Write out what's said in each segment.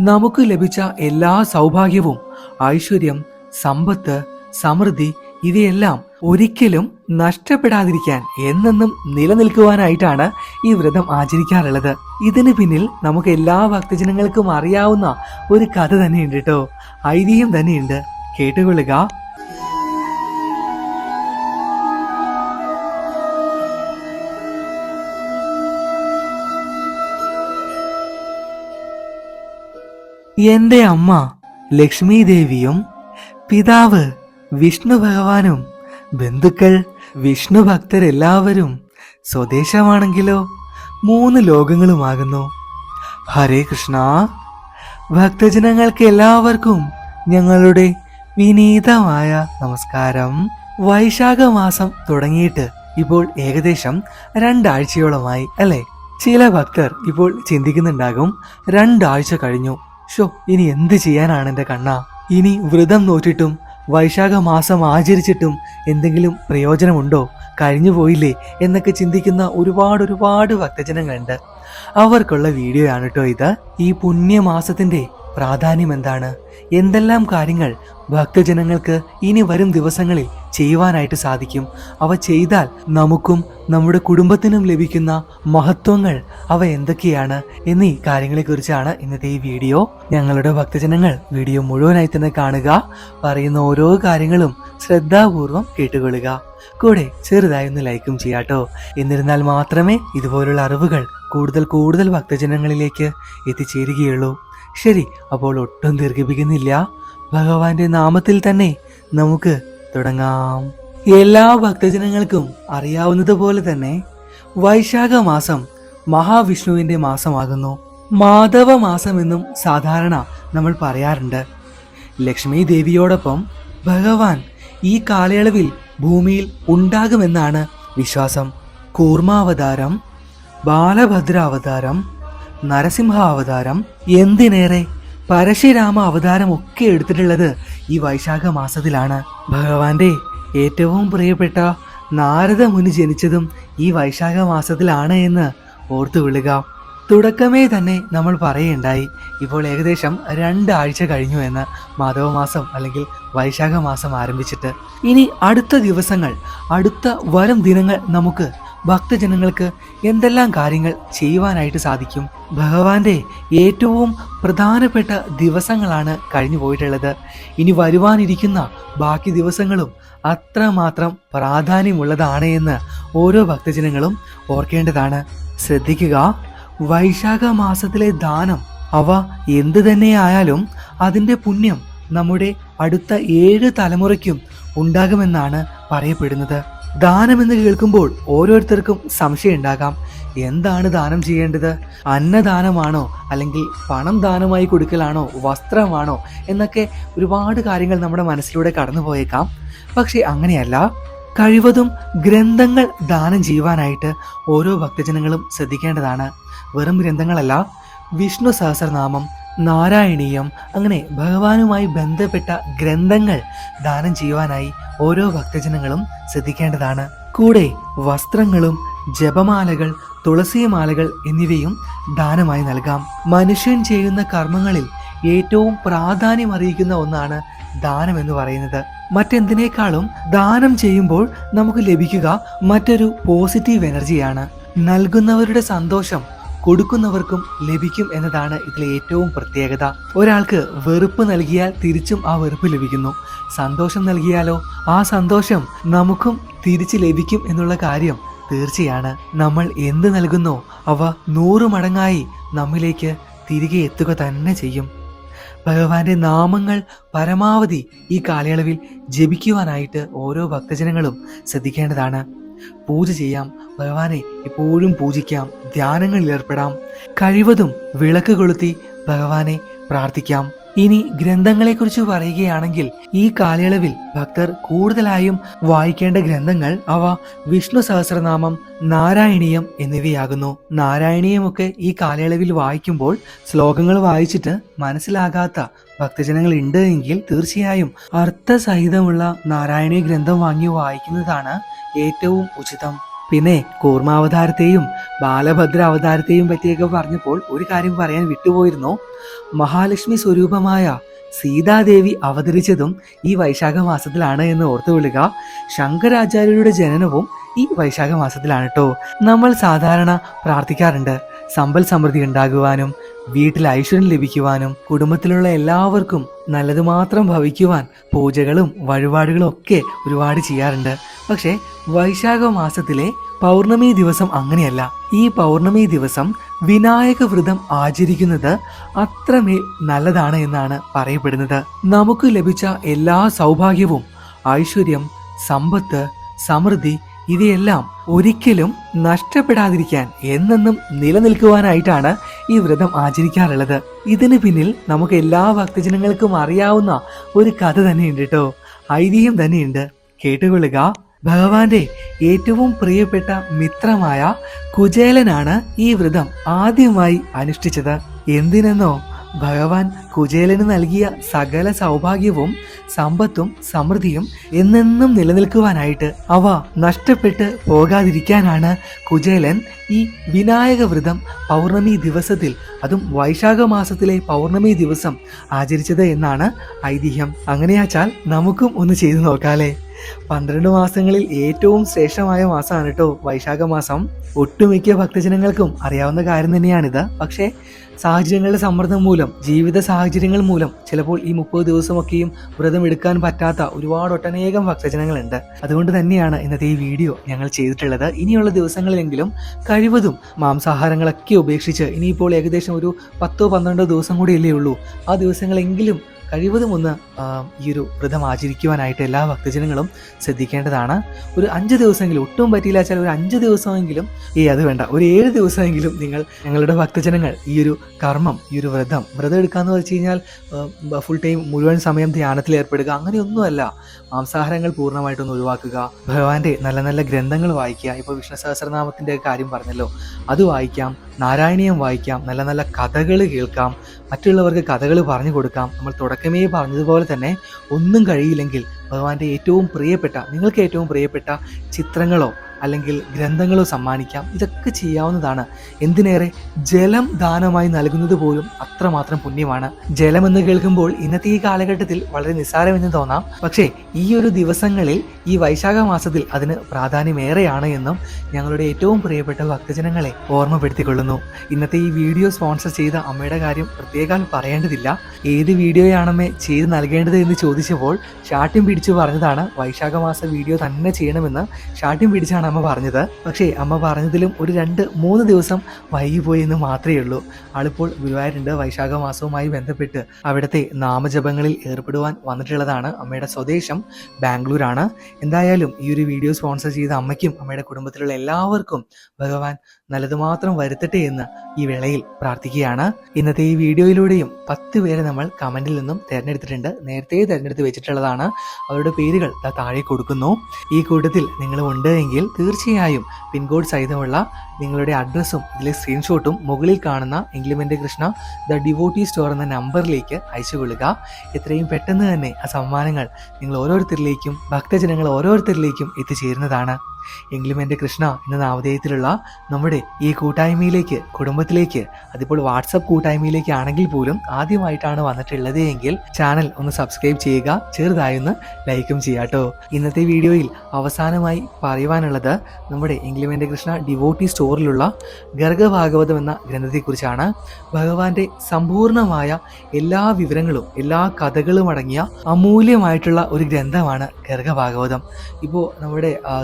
നമുക്ക് ലഭിച്ച എല്ലാ സൗഭാഗ്യവും ഐശ്വര്യം സമ്പത്ത് സമൃദ്ധി ഇവയെല്ലാം ഒരിക്കലും നഷ്ടപ്പെടാതിരിക്കാൻ എന്നെന്നും നിലനിൽക്കുവാനായിട്ടാണ് ഈ വ്രതം ആചരിക്കാറുള്ളത്. ഇതിന് പിന്നിൽ നമുക്ക് എല്ലാ ഭക്തജനങ്ങൾക്കും അറിയാവുന്ന ഒരു കഥ തന്നെയുണ്ട് കേട്ടോ. ഐതിഹ്യം തന്നെയുണ്ട്. കേട്ടുകൊള്ളുക. എന്റെ അമ്മ ലക്ഷ്മി ദേവിയും പിതാവ് വിഷ്ണു ഭഗവാനും ബന്ധുക്കൾ വിഷ്ണു ഭക്തരെല്ലാവരും സ്വദേശമാണെങ്കിലോ മൂന്ന് ലോകങ്ങളുമാകുന്നു. ഹരേ കൃഷ്ണ. ഭക്തജനങ്ങൾക്ക് എല്ലാവർക്കും ഞങ്ങളുടെ വിനീതമായ നമസ്കാരം. വൈശാഖ മാസം തുടങ്ങിയിട്ട് ഇപ്പോൾ ഏകദേശം രണ്ടാഴ്ചയോളമായി അല്ലേ? ചില ഭക്തർ ഇപ്പോൾ ചിന്തിക്കുന്നുണ്ടാകും രണ്ടാഴ്ച കഴിഞ്ഞു. ഷോ ഇനി എന്ത് ചെയ്യാനാണ് എന്റെ കണ്ണ? ഇനി വ്രതം നോറ്റിട്ടും വൈശാഖ മാസം ആചരിച്ചിട്ടും എന്തെങ്കിലും പ്രയോജനമുണ്ടോ? കഴിഞ്ഞു പോയില്ലേ എന്നൊക്കെ ചിന്തിക്കുന്ന ഒരുപാട് ഒരുപാട് ഭക്തജനങ്ങളുണ്ട്. അവർക്കുള്ള വീഡിയോ ആണ് കേട്ടോ ഇത്. ഈ പുണ്യമാസത്തിന്റെ പ്രാധാന്യം എന്താണ്? എന്തെല്ലാം കാര്യങ്ങൾ ഭക്തജനങ്ങൾക്ക് ഇനി വരും ദിവസങ്ങളിൽ ചെയ്യുവാനായിട്ട് സാധിക്കും? അവ ചെയ്താൽ നമുക്കും നമ്മുടെ കുടുംബത്തിനും ലഭിക്കുന്ന മഹത്വങ്ങൾ അവ എന്തൊക്കെയാണ് എന്നീ കാര്യങ്ങളെക്കുറിച്ചാണ് ഇന്നത്തെ ഈ വീഡിയോ. ഞങ്ങളുടെ ഭക്തജനങ്ങൾ വീഡിയോ മുഴുവനായി തന്നെ കാണുക പറയുന്ന ഓരോ കാര്യങ്ങളും ശ്രദ്ധാപൂർവം കേട്ടുകൊള്ളുക. കൂടെ ചെറുതായി ഒന്ന് ലൈക്കും ചെയ്യാട്ടോ എന്നിരുന്നാൽ മാത്രമേ ഇതുപോലുള്ള അറിവുകൾ കൂടുതൽ കൂടുതൽ ഭക്തജനങ്ങളിലേക്ക് എത്തിച്ചേരുകയുള്ളൂ. ശരി അപ്പോൾ ഒട്ടും ദീർഘിപ്പിക്കുന്നില്ല. ഭഗവാന്റെ നാമത്തിൽ തന്നെ നമുക്ക് തുടങ്ങാം. എല്ലാ ഭക്തജനങ്ങൾക്കും അറിയാവുന്നതുപോലെ തന്നെ വൈശാഖ മാസം മഹാവിഷ്ണുവിന്റെ മാസമാകുന്നു. മാധവ മാസം എന്നും സാധാരണ നമ്മൾ പറയാറുണ്ട്. ലക്ഷ്മി ദേവിയോടൊപ്പം ഭഗവാൻ ഈ കാലയളവിൽ ഭൂമിയിൽ ഉണ്ടാകുമെന്നാണ് വിശ്വാസം. കൂർമാവതാരം ബാലഭദ്രാവതാരം നരസിംഹ അവതാരം എന്തിനേറെ? പരശുരാമ അവതാരം ഒക്കെ എടുത്തിട്ടുള്ളത് ഈ വൈശാഖ മാസത്തിലാണ്. ഭഗവാന്റെ ഏറ്റവും പ്രിയപ്പെട്ട നാരദ മുനി ജനിച്ചതും ഈ വൈശാഖ മാസത്തിലാണ് എന്ന് ഓർത്തു വിളുക തുടക്കമേ തന്നെ നമ്മൾ പറയുണ്ടായി ഇപ്പോൾ ഏകദേശം രണ്ടാഴ്ച കഴിഞ്ഞു എന്ന് മാധവമാസം അല്ലെങ്കിൽ വൈശാഖ മാസം ആരംഭിച്ചിട്ട്. ഇനി അടുത്ത ദിവസങ്ങൾ അടുത്ത വരും ദിനങ്ങൾ നമുക്ക് ഭക്തജനങ്ങൾക്ക് എന്തെല്ലാം കാര്യങ്ങൾ ചെയ്യുവാനായിട്ട് സാധിക്കും? ഭഗവാന്റെ ഏറ്റവും പ്രധാനപ്പെട്ട ദിവസങ്ങളാണ് കഴിഞ്ഞു പോയിട്ടുള്ളത്. ഇനി വരുവാനിരിക്കുന്ന ബാക്കി ദിവസങ്ങളും അത്രമാത്രം പ്രാധാന്യമുള്ളതാണ് എന്ന് ഓരോ ഭക്തജനങ്ങളും ഓർക്കേണ്ടതാണ്. ശ്രദ്ധിക്കുക വൈശാഖ മാസത്തിലെ ദാനം അവ എന്തു തന്നെയായാലും അതിന്റെ പുണ്യം നമ്മുടെ അടുത്ത ഏഴ് തലമുറയ്ക്കും ഉണ്ടാകുമെന്നാണ് പറയപ്പെടുന്നത്. ദാനം എന്ന് കേൾക്കുമ്പോൾ ഓരോരുത്തർക്കും സംശയം ഉണ്ടാകാം. എന്താണ് ദാനം ചെയ്യേണ്ടത്? അന്നദാനമാണോ അല്ലെങ്കിൽ പണം ദാനമായി കൊടുക്കലാണോ? വസ്ത്രമാണോ? എന്നൊക്കെ ഒരുപാട് കാര്യങ്ങൾ നമ്മുടെ മനസ്സിലൂടെ കടന്നു പോയേക്കാം. പക്ഷെ അങ്ങനെയല്ല. കഴിവതും ഗ്രന്ഥങ്ങൾ ദാനം ചെയ്യുവാനായിട്ട് ഓരോ ഭക്തജനങ്ങളും ശ്രദ്ധിക്കേണ്ടതാണ്. വെറും ഗ്രന്ഥങ്ങളല്ല വിഷ്ണു സഹസ്രനാമം നാരായണീയം അങ്ങനെ ഭഗവാനുമായി ബന്ധപ്പെട്ട ഗ്രന്ഥങ്ങൾ ദാനം ചെയ്യുവാനായി ഓരോ ഭക്തജനങ്ങളും ശ്രദ്ധിക്കേണ്ടതാണ്. കൂടെ വസ്ത്രങ്ങളും ജപമാലകൾ തുളസിമാലകൾ എന്നിവയും ദാനമായി നൽകാം. മനുഷ്യൻ ചെയ്യുന്ന കർമ്മങ്ങളിൽ ഏറ്റവും പ്രാധാന്യം അറിയിക്കുന്ന ഒന്നാണ് ദാനം എന്ന് പറയുന്നത്. മറ്റെന്തിനേക്കാളും ദാനം ചെയ്യുമ്പോൾ നമുക്ക് ലഭിക്കുക മറ്റൊരു പോസിറ്റീവ് എനർജിയാണ് നൽകുന്നവരുടെ സന്തോഷം കൊടുക്കുന്നവർക്കും ലഭിക്കും എന്നതാണ് ഇതിലെ ഏറ്റവും പ്രത്യേകത. ഒരാൾക്ക് വെറുപ്പ് നൽകിയാൽ തിരിച്ചും ആ വെറുപ്പ് ലഭിക്കുന്നു. സന്തോഷം നൽകിയാലോ? ആ സന്തോഷം നമുക്കും തിരിച്ച് ലഭിക്കും എന്നുള്ള കാര്യം തീർച്ചയാണ്. നമ്മൾ എന്ത് നൽകുന്നോ അവ നൂറു മടങ്ങായി നമ്മിലേക്ക് തിരികെ എത്തുക തന്നെ ചെയ്യും. ഭഗവാന്റെ നാമങ്ങൾ പരമാവധി ഈ കാലയളവിൽ ജപിക്കുവാനായിട്ട് ഓരോ ഭക്തജനങ്ങളും ശ്രദ്ധിക്കേണ്ടതാണ്. പൂജ ചെയ്യാം. ഭഗവാനെ എപ്പോഴും പൂജിക്കാം. ധ്യാനങ്ങളിൽ ഏർപ്പെടാം. കഴിവതും വിളക്ക് കൊളുത്തി ഭഗവാനെ പ്രാർത്ഥിക്കാം. ഇനി ഗ്രന്ഥങ്ങളെക്കുറിച്ച് പറയുകയാണെങ്കിൽ ഈ കാലയളവിൽ ഭക്തർ കൂടുതലായും വായിക്കേണ്ട ഗ്രന്ഥങ്ങൾ അവ വിഷ്ണു സഹസ്രനാമം നാരായണീയം എന്നിവയാകുന്നു. നാരായണീയമൊക്കെ ഈ കാലയളവിൽ വായിക്കുമ്പോൾ ശ്ലോകങ്ങൾ വായിച്ചിട്ട് മനസ്സിലാകാത്ത ഭക്തജനങ്ങൾ ഉണ്ട് എങ്കിൽ തീർച്ചയായും അർത്ഥസഹിതമുള്ള നാരായണീയ ഗ്രന്ഥം വാങ്ങി വായിക്കുന്നതാണ് ഏറ്റവും ഉചിതം. പിന്നെ കൂർമാവതാരത്തെയും ബാലഭദ്ര അവതാരത്തെയും പറ്റിയൊക്കെ പറഞ്ഞപ്പോൾ ഒരു കാര്യം പറയാൻ വിട്ടുപോയിരുന്നു. മഹാലക്ഷ്മി സ്വരൂപമായ സീതാദേവി അവതരിച്ചതും ഈ വൈശാഖ മാസത്തിലാണ് എന്ന് ഓർത്തുകൊള്ളുക ശങ്കരാചാര്യരുടെ ജനനവും ഈ വൈശാഖ മാസത്തിലാണ് കേട്ടോ നമ്മൾ സാധാരണ പ്രാർത്ഥിക്കാറുണ്ട്. സമ്പൽ സമൃദ്ധി ഉണ്ടാകുവാനും വീട്ടിൽ ഐശ്വര്യം ലഭിക്കുവാനും കുടുംബത്തിലുള്ള എല്ലാവർക്കും നല്ലത് മാത്രം ഭവിക്കുവാൻ പൂജകളും വഴിപാടുകളും ഒക്കെ ഒരുപാട് ചെയ്യാറുണ്ട്. പക്ഷേ വൈശാഖ മാസത്തിലെ പൗർണമി ദിവസം അങ്ങനെയല്ല. ഈ പൗർണമി ദിവസം വിനായക വ്രതം ആചരിക്കുന്നത് അത്രമേൽ നല്ലതാണ് എന്നാണ് പറയപ്പെടുന്നത്. നമുക്ക് ലഭിച്ച എല്ലാ സൗഭാഗ്യവും ഐശ്വര്യം സമ്പത്ത് സമൃദ്ധി ഇവയെല്ലാം ഒരിക്കലും നഷ്ടപ്പെടാതിരിക്കാൻ എന്നെന്നും നിലനിൽക്കുവാനായിട്ടാണ് ഈ വ്രതം ആചരിക്കാറുള്ളത്. ഇതിന് പിന്നിൽ നമുക്ക് എല്ലാ ഭക്തജനങ്ങൾക്കും അറിയാവുന്ന ഒരു കഥ തന്നെയുണ്ട് കേട്ടോ. ഐതിഹ്യം തന്നെയുണ്ട്. കേട്ടുകൊള്ളുക. ഭഗവാന്റെ ഏറ്റവും പ്രിയപ്പെട്ട മിത്രമായ കുചേലനാണ് ഈ വ്രതം ആദ്യമായി അനുഷ്ഠിച്ചത്. എന്തിനെന്നോ ഭഗവാൻ കുചേലന് നൽകിയ സകല സൗഭാഗ്യവും സമ്പത്തും സമൃദ്ധിയും എന്നെന്നും നിലനിൽക്കുവാനായിട്ട് അവ നഷ്ടപ്പെട്ട് പോകാതിരിക്കാനാണ് കുചേലൻ ഈ വിനായക വ്രതം പൗർണമി ദിവസത്തിൽ അതും വൈശാഖ മാസത്തിലെ പൗർണമി ദിവസം ആചരിച്ചത് എന്നാണ് ഐതിഹ്യം. അങ്ങനെയാച്ചാൽ നമുക്കും ഒന്ന് ചെയ്തു നോക്കാലേ. പന്ത്രണ്ട് മാസങ്ങളിൽ ഏറ്റവും ശ്രേഷ്ഠമായ മാസമാണ് കേട്ടോ വൈശാഖ മാസം. ഒട്ടുമിക്ക ഭക്തജനങ്ങൾക്കും അറിയാവുന്ന കാര്യം തന്നെയാണിത്. പക്ഷേ സാഹചര്യങ്ങളുടെ സമ്മർദ്ദം മൂലം ജീവിത സാഹചര്യങ്ങൾ മൂലം ചിലപ്പോൾ ഈ മുപ്പത് ദിവസമൊക്കെയും വ്രതം എടുക്കാൻ പറ്റാത്ത ഒരുപാട് ഒട്ടനേകം ഭക്തജനങ്ങളുണ്ട്. അതുകൊണ്ട് തന്നെയാണ് ഇന്നത്തെ ഈ വീഡിയോ ഞങ്ങൾ ചെയ്തിട്ടുള്ളത്. ഇനിയുള്ള ദിവസങ്ങളിലെങ്കിലും കഴിവതും മാംസാഹാരങ്ങളൊക്കെ ഉപേക്ഷിച്ച് ഇനിയിപ്പോൾ ഏകദേശം ഒരു പത്തോ പന്ത്രണ്ടോ ദിവസം കൂടി കൂടിയല്ലേ ഉള്ളൂ. ആ ദിവസങ്ങളെങ്കിലും കഴിവതും ഒന്ന് ഈ ഒരു വ്രതം ആചരിക്കുവാനായിട്ട് എല്ലാ ഭക്തജനങ്ങളും ശ്രദ്ധിക്കേണ്ടതാണ്. ഒരു അഞ്ച് ദിവസമെങ്കിലും ഒട്ടും പറ്റിയില്ല വെച്ചാൽ ഒരു അഞ്ച് ദിവസമെങ്കിലും ഈ അത് വേണ്ട. ഒരു ഏഴ് ദിവസമെങ്കിലും നിങ്ങൾ ഞങ്ങളുടെ ഭക്തജനങ്ങൾ ഈ ഒരു കർമ്മം ഈ ഒരു വ്രതം വ്രതം എടുക്കാന്ന് വെച്ച് കഴിഞ്ഞാൽ ഫുൾ ടൈം മുഴുവൻ സമയം ധ്യാനത്തിൽ ഏർപ്പെടുക അങ്ങനെയൊന്നുമല്ല. മാംസാഹാരങ്ങൾ പൂർണമായിട്ടൊന്ന് ഒഴിവാക്കുക ഭഗവാന്റെ നല്ല നല്ല ഗ്രന്ഥങ്ങൾ വായിക്കുക ഇപ്പോൾ വിഷ്ണു സഹസ്രനാമത്തിന്റെ കാര്യം പറഞ്ഞല്ലോ അത് വായിക്കാം നാരായണീയം വായിക്കാം നല്ല നല്ല കഥകൾ കേൾക്കാം മറ്റുള്ളവർക്ക് കഥകൾ പറഞ്ഞു കൊടുക്കാം നമ്മൾ തുടക്കമേ പറഞ്ഞതുപോലെ തന്നെ ഒന്നും കഴിയില്ലെങ്കിൽ ഭഗവാന്റെ ഏറ്റവും പ്രിയപ്പെട്ട നിങ്ങൾക്ക് ഏറ്റവും പ്രിയപ്പെട്ട ചിത്രങ്ങളോ അല്ലെങ്കിൽ ഗ്രന്ഥങ്ങളോ സമ്മാനിക്കാം. ഇതൊക്കെ ചെയ്യാവുന്നതാണ്. എന്തിനേറെ ജലം ദാനമായി നൽകുന്നത് പോലും അത്രമാത്രം പുണ്യമാണ്. ജലം എന്ന് കേൾക്കുമ്പോൾ ഇന്നത്തെ ഈ കാലഘട്ടത്തിൽ വളരെ നിസ്സാരമെന്ന് തോന്നാം. പക്ഷേ ഈ ഒരു ദിവസങ്ങളിൽ ഈ വൈശാഖ മാസത്തിൽ അതിന് പ്രാധാന്യമേറെയാണ് എന്നും ഞങ്ങളുടെ ഏറ്റവും പ്രിയപ്പെട്ട ഭക്തജനങ്ങളെ ഓർമ്മപ്പെടുത്തിക്കൊള്ളുന്നു. ഇന്നത്തെ ഈ വീഡിയോ സ്പോൺസർ ചെയ്ത അമ്മയുടെ കാര്യം പ്രത്യേകം പറയേണ്ടതില്ല. ഏത് വീഡിയോയാണമ്മേ ചെയ്ത് നൽകേണ്ടത് എന്ന് ചോദിച്ചപ്പോൾ ഷാട്ടിം പിടിച്ചു പറഞ്ഞതാണ് വൈശാഖ മാസ വീഡിയോ തന്നെ ചെയ്യണമെന്ന്. ഷാട്ടിം പിടിച്ചാണ് അമ്മ പറഞ്ഞത്. പക്ഷേ അമ്മ പറഞ്ഞതിലും ഒരു രണ്ട് മൂന്ന് ദിവസം വൈകിപ്പോയി എന്ന് മാത്രമേ ഉള്ളൂ. ആളിപ്പോൾ ഗുരുവായൂരുണ്ട്. വൈശാഖ മാസവുമായി ബന്ധപ്പെട്ട് അവിടുത്തെ നാമജപങ്ങളിൽ ഏർപ്പെടുവാൻ വന്നിട്ടുള്ളതാണ് അമ്മയുടെ സ്വദേശം ബാംഗ്ലൂരാണ്. എന്തായാലും ഈ ഒരു വീഡിയോ സ്പോൺസർ ചെയ്ത അമ്മയ്ക്കും അമ്മയുടെ കുടുംബത്തിലുള്ള എല്ലാവർക്കും ഭഗവാൻ നല്ലത് മാത്രം വരുത്തട്ടെ എന്ന് ഈ വേളയിൽ പ്രാർത്ഥിക്കുകയാണ്. ഇന്നത്തെ ഈ വീഡിയോയിലൂടെയും പത്ത് പേരെ നമ്മൾ കമന്റിൽ നിന്നും തിരഞ്ഞെടുത്തിട്ടുണ്ട്. നേരത്തെ തിരഞ്ഞെടുത്ത് വെച്ചിട്ടുള്ളതാണ്. അവരുടെ പേരുകൾ താഴെ കൊടുക്കുന്നു. ഈ കൂട്ടത്തിൽ നിങ്ങൾ ഉണ്ട് എങ്കിൽ തീർച്ചയായും പിൻകോഡ് സഹിതമുള്ള നിങ്ങളുടെ അഡ്രസ്സും ഇതിലെ സ്ക്രീൻഷോട്ടും മുകളിൽ കാണുന്ന എംഗ്ലിമെന്റ് കൃഷ്ണ ദ ഡിവോട്ടി സ്റ്റോർ എന്ന നമ്പറിലേക്ക് അയച്ചു കൊള്ളുക. എത്രയും പെട്ടെന്ന് തന്നെ ആ സമ്മാനങ്ങൾ നിങ്ങൾ ഓരോരുത്തരിലേക്കും ഭക്തജനങ്ങൾ ഓരോരുത്തരിലേക്കും എത്തിച്ചേരുന്നതാണ്. എങ്കിലും എന്റെ കൃഷ്ണ എന്ന നാമധേയത്തിലുള്ള നമ്മുടെ ഈ കൂട്ടായ്മയിലേക്ക് കുടുംബത്തിലേക്ക് അതിപ്പോൾ വാട്സപ്പ് കൂട്ടായ്മയിലേക്ക് ആണെങ്കിൽ പോലും ആദ്യമായിട്ടാണ് വന്നിട്ടുള്ളത് എങ്കിൽ ചാനൽ ഒന്ന് സബ്സ്ക്രൈബ് ചെയ്യുക ചെറുതായി ഒന്ന് ലൈക്കും ചെയ്യാട്ടോ ഇന്നത്തെ വീഡിയോയിൽ അവസാനമായി പറയുവാനുള്ളത് നമ്മുടെ എങ്കിലും കൃഷ്ണ ഡിവോട്ടി സ്റ്റോറിലുള്ള ഗർഗഭാഗവതം എന്ന ഗ്രന്ഥത്തെക്കുറിച്ചാണ്. ഭഗവാന്റെ സമ്പൂർണമായ എല്ലാ വിവരങ്ങളും എല്ലാ കഥകളും അടങ്ങിയ അമൂല്യമായിട്ടുള്ള ഒരു ഗ്രന്ഥമാണ് ഗർഗഭാഗവതം. ഇപ്പോൾ നമ്മുടെ ആ,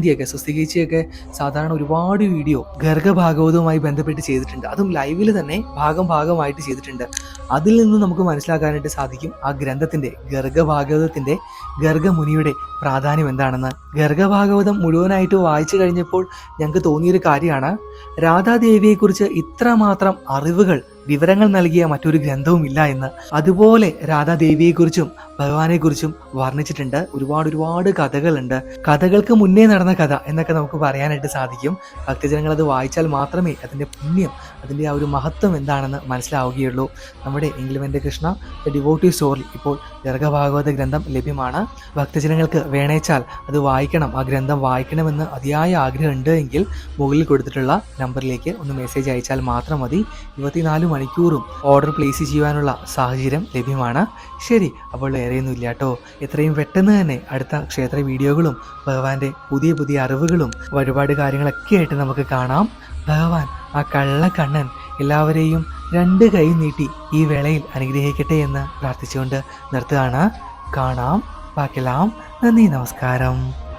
സ്വസ്തികാന്തിയൊക്കെ സ്വസ്തികേച്ചിയൊക്കെ സാധാരണ ഒരുപാട് വീഡിയോ ഗർഗഭാഗവതവുമായി ബന്ധപ്പെട്ട് ചെയ്തിട്ടുണ്ട്. അതും ലൈവിൽ തന്നെ ഭാഗം ഭാഗമായിട്ട് ചെയ്തിട്ടുണ്ട്. അതിൽ നിന്ന് നമുക്ക് മനസ്സിലാക്കാനായിട്ട് സാധിക്കും ആ ഗ്രന്ഥത്തിന്റെ ഗർഗഭാഗവതത്തിന്റെ ഗർഗമുനിയുടെ പ്രാധാന്യം എന്താണെന്ന്. ഗർഗഭാഗവതം മുഴുവനായിട്ട് വായിച്ചു കഴിഞ്ഞപ്പോൾ ഞങ്ങൾക്ക് തോന്നിയൊരു കാര്യമാണ് രാധാദേവിയെക്കുറിച്ച് ഇത്രമാത്രം അറിവുകൾ വിവരങ്ങൾ നൽകിയ മറ്റൊരു ഗ്രന്ഥവും ഇല്ല എന്ന് അതുപോലെ രാധാദേവിയെക്കുറിച്ചും ഭഗവാനെക്കുറിച്ചും വർണിച്ചിട്ടുണ്ട്. ഒരുപാട് ഒരുപാട് കഥകളുണ്ട്. കഥകൾക്ക് മുന്നേ നടന്ന കഥ എന്നൊക്കെ നമുക്ക് പറയാനായിട്ട് സാധിക്കും. ഭക്തജനങ്ങൾ അത് വായിച്ചാൽ മാത്രമേ അതിന്റെ പുണ്യം അതിന്റെ ആ ഒരു മഹത്വം എന്താണെന്ന് മനസ്സിലാവുകയുള്ളൂ. നമ്മുടെ എങ്കിലുമെന്റെ കൃഷ്ണ ഡിവോട്ടീവ് സ്റ്റോറിൽ ഇപ്പോൾ ഗർഗഭാഗവത ഗ്രന്ഥം ലഭ്യമാണ്. ഭക്തജനങ്ങൾക്ക് വേണേച്ചാൽ അത് വായിക്കണം. ആ ഗ്രന്ഥം വായിക്കണമെന്ന് അതിയായ ആഗ്രഹമുണ്ട് എങ്കിൽ മുകളിൽ കൊടുത്തിട്ടുള്ള നമ്പറിലേക്ക് ഒന്ന് മെസ്സേജ് അയച്ചാൽ മാത്രം മതി. ഇരുപത്തിനാല് മണിക്കൂറും ഓർഡർ പ്ലേസ് ചെയ്യുവാനുള്ള സാഹചര്യം ലഭ്യമാണ്. ശരി അപ്പോൾ ഏറെയൊന്നും ഇല്ല കേട്ടോ. എത്രയും പെട്ടെന്ന് തന്നെ അടുത്ത ക്ഷേത്ര വീഡിയോകളും ഭഗവാന്റെ പുതിയ പുതിയ അറിവുകളും ഒരുപാട് കാര്യങ്ങളൊക്കെ ആയിട്ട് നമുക്ക് കാണാം. ഭഗവാൻ ആ കള്ള കള്ളക്കണ്ണൻ എല്ലാവരെയും രണ്ട് കൈ നീട്ടി ഈ വേളയിൽ അനുഗ്രഹിക്കട്ടെ എന്ന് പ്രാർത്ഥിച്ചുകൊണ്ട് നിർത്തുകയാണ്. കാണാം. ബാക്കിയെല്ലാം നന്ദി. നമസ്കാരം.